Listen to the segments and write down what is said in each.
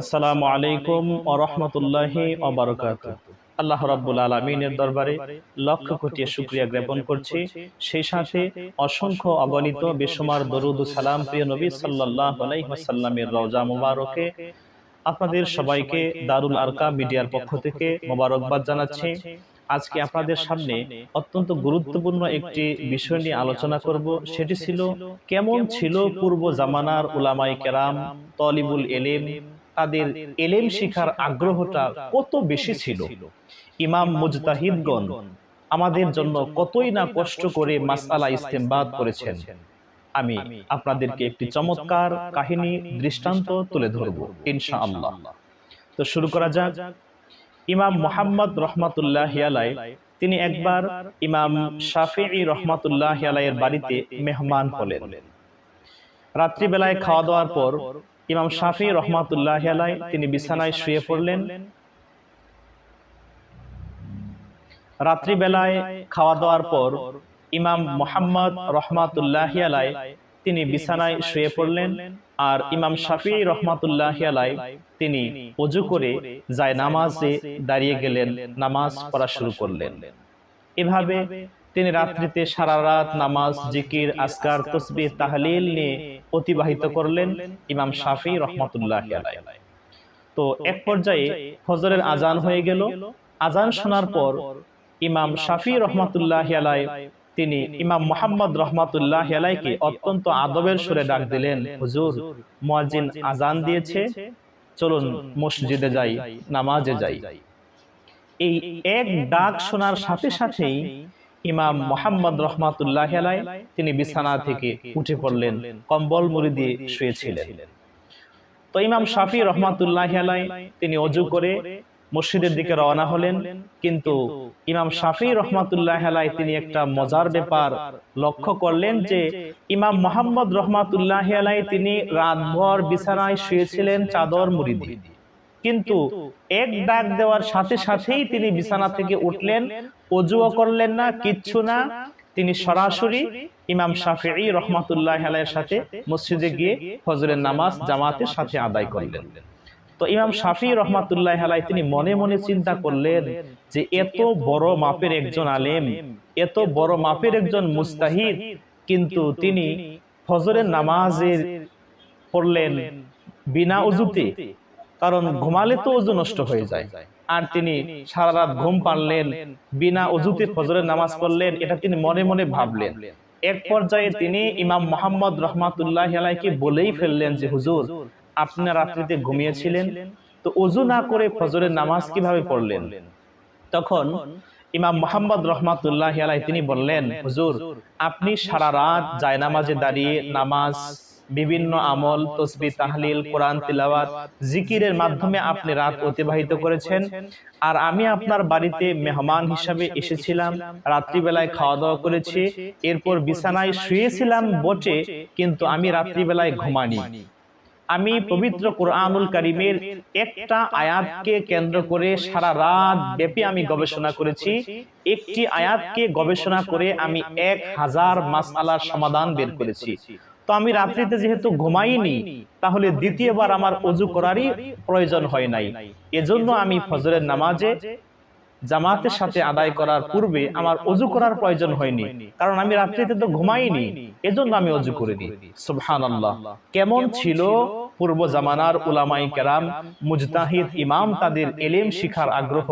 আসসালামু আলাইকুম ওরহমতুল্লাহি অবরকাত আল্লাহ রাব্বুল আলমিনের দরবারে লক্ষ কোটি শুক্রিয়া জ্ঞাপন করছি। সেই সাথে অসংখ্য অগণিত বেসমার দরুদ সালাম প্রিয় নবী সাল্লাহ আলাইসাল্লামের রওজা মুবারকে আপনাদের সবাইকে দারুল আরকা মিডিয়ার পক্ষ থেকে মোবারকবাদ জানাচ্ছি। আজকে আপনাদের সামনে অত্যন্ত গুরুত্বপূর্ণ একটি বিষয় নিয়ে আলোচনা করব। সেটি ছিল কেমন ছিল পূর্ব জামানার উলামাই কেরাম, তলিবুল এলেম তাদের এলেম শিখার আগ্রহটা কত বেশি ছিল? ইমাম মুজতাহিদগণ আমাদের জন্য কতই না কষ্ট করে মাসালা ইস্তেমবাদ করেছেন। আমি আপনাদেরকে একটি চমৎকার কাহিনী দৃষ্টান্ত তুলে ধরব ইনশাআল্লাহ। তো শুরু করা যাক। ইমাম মোহাম্মদ রহমাতুল্লাহ হিয়ালাই তিনি একবার ইমাম শাফি রহমাতুল্লাহ হিয়ালাইয়ের বাড়িতে মেহমান হলেন। রাত্রিবেলায় খাওয়া দাওয়ার পর ইমাম শাফি রহমাতুল্লাহ হিয়ালাই তিনি বিছানায় শুয়ে পড়লেন। রাত্রিবেলায় খাওয়া দাওয়ার পর ইমাম মোহাম্মদ রহমাতুল্লাহ হিয়ালাই তিনি বিছানায় শুয়ে পড়লেন আর ইমাম শাফি রহমাতুল্লাহ আলাই তিনি অজু করে যায় নামাজে দাঁড়িয়ে গেলেন, নামাজ পড়া শুরু করলেন। এভাবে তিনি রাত্রিতে সারা রাত নামাজ, জিকির আসকার তসবির তাহলিল নিয়ে অতিবাহিত করলেন ইমাম শাফি রহমাতুল্লাহ তো এক পর্যায়ে ফজরের আজান হয়ে গেল। আজান শোনার পর ইমাম শাফি রহমাতুল্লাহ তিনি ইমাম মোহাম্মদ রহমাতুল্লাহ আলাইকে অত্যন্ত আদবের সুরে ডাক দিলেন, হুজুর, মুয়াজ্জিন আজান দিয়েছে, চলুন মসজিদে যাই, নামাজে যাই। এই এক ডাক শোনার সাথে সাথেই ইমাম মোহাম্মদ রহমাতুল্লাহ তিনি বিছানা থেকে উঠে পড়লেন, কম্বল মুড়ি দিয়ে শুয়েছিলেন। তো ইমাম শাফি রহমাতুল্লাহ তিনি অজু করে মসজিদের দিকে রওনা হলেন, কিন্তু ইমাম শাফি রহমাতুল্লাহ তিনি একটা মজার ব্যাপার লক্ষ্য করলেন যে ইমাম মোহাম্মদ রহমাতুল্লাহ তিনি রাতভর বিছানায় শুয়েছিলেন চাদর মুড়ি দিয়ে। কিন্তু এক ডাক দেওয়ার সাথে সাথেই তিনি বিছানা থেকে উঠলেন অজুও করলেন না কিচ্ছু না। তিনি সরাসরি ইমাম শাফি রহমাতুল্লাহ আলাইয়ের সাথে মসজিদে গিয়ে ফজরের নামাজ জামাতের সাথে আদায় করলেন। তো ইমাম শাফি রহমাতুল্লাহ আলাই তিনি মনে মনে চিন্তা করলেন যে এত বড় মাপের একজন আলেম এত বড় মাপের একজন মুস্তাহিদ কিন্তু তিনি ফজরের নামাজের পড়লেন। বিনা উজুতে কারণ ঘুমালে তো অজু নষ্ট হয়ে যায়। আর তিনি সারা রাত ঘুম পারলেন বিনা অজুতে ফজরের নামাজ পড়লেন, এটা তিনি মনে মনে ভাবলেন। এক পর্যায়ে তিনি ইমাম মোহাম্মদ রহমাতুল্লাহ আলাইকে বলেই ফেললেন যে, হুজুর, আপনি রাত্রিতে ঘুমিয়েছিলেন, তো অজু না করে ফজরের নামাজ কীভাবে পড়লেন? তখন ইমাম মোহাম্মদ রহমাতুল্লাহ আলাই তিনি বললেন, হুজুর, আপনি সারা রাত জায়নামাজে দাঁড়িয়ে নামাজ বিভিন্ন আমল, তসবি, তাহলিল, কোরআন, তিলাওয়াত, জিকিরের মাধ্যমে আপনি রাত অতিবাহিত করেছেন। আর আমি আপনার বাড়িতে মেহমান হিসাবে এসেছিলাম, রাত্রিবেলায় খাওয়া দাওয়া করেছি, এরপর বিছানায় শুয়েছিলাম বটে, কিন্তু আমি রাত্রিবেলায় ঘুমানি। আমি পবিত্র কোরআনুল করিমের একটা আয়াতকে কেন্দ্র করে সারা রাত ব্যাপী আমি গবেষণা করেছি। একটি আয়াতকে গবেষণা করে আমি এক হাজার মাসালার সমাধান বের করেছি। তো আমি রাত্রিতে যেহেতু ঘুমাইনি, তাহলে দ্বিতীয়বার আমার অজু করারই প্রয়োজন হয় নাই। এজন্য আমি ফজরের নামাজে জামাতের সাথে আদায় করার পূর্বে আমার অজু করার প্রয়োজন হয়নি, কারণ আমি রাত্রিতে তো ঘুমাইনি, এজন্য আমি অজু করে দিই। সুবহান কেমন ছিল পূর্ব জামানার উলামাই কেরাম, মুজতাহিদ ইমাম তাদের এলেম শিখার আগ্রহ?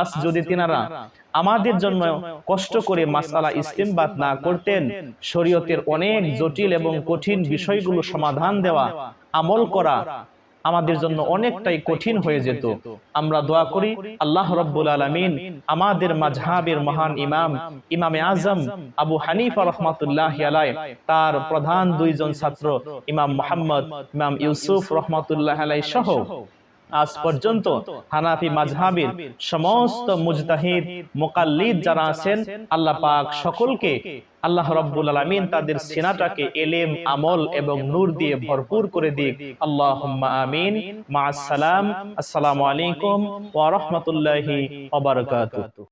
আজ যদি তিনারা আমাদের জন্য কষ্ট করে মাসালা ইস্তেমবাদ না করতেন, শরীয়তের অনেক জটিল এবং কঠিন বিষয়গুলো সমাধান দেওয়া, আমল করা আমাদের জন্য অনেকটাই কঠিন হয়ে যেত। আমরা দোয়া করি আল্লাহ রব্বুল আলমিন আমাদের মাঝহাবের মহান ইমাম ইমামে আজম আবু হানিফা রহমতুল্লাহ আলাই তার প্রধান দুইজন ছাত্র ইমাম মোহাম্মদ ইমাম ইউসুফ রহমতুল্লাহ আলাই সহ। আজ পর্যন্ত হানাফি মাজহাবির সমস্ত মুজতাহিদ, মোকাল্লিদ যারা আছেন, আল্লাহ পাক সকলকে আল্লাহ রব্বুল আলমিন তাদের সেনাটাকে এলেম, আমল এবং নূর দিয়ে ভরপুর করে দিক। আল্লাহ আমিন। মা আসসালাম আসসালামু আলাইকুম ওয়া রাহমাতুল্লাহি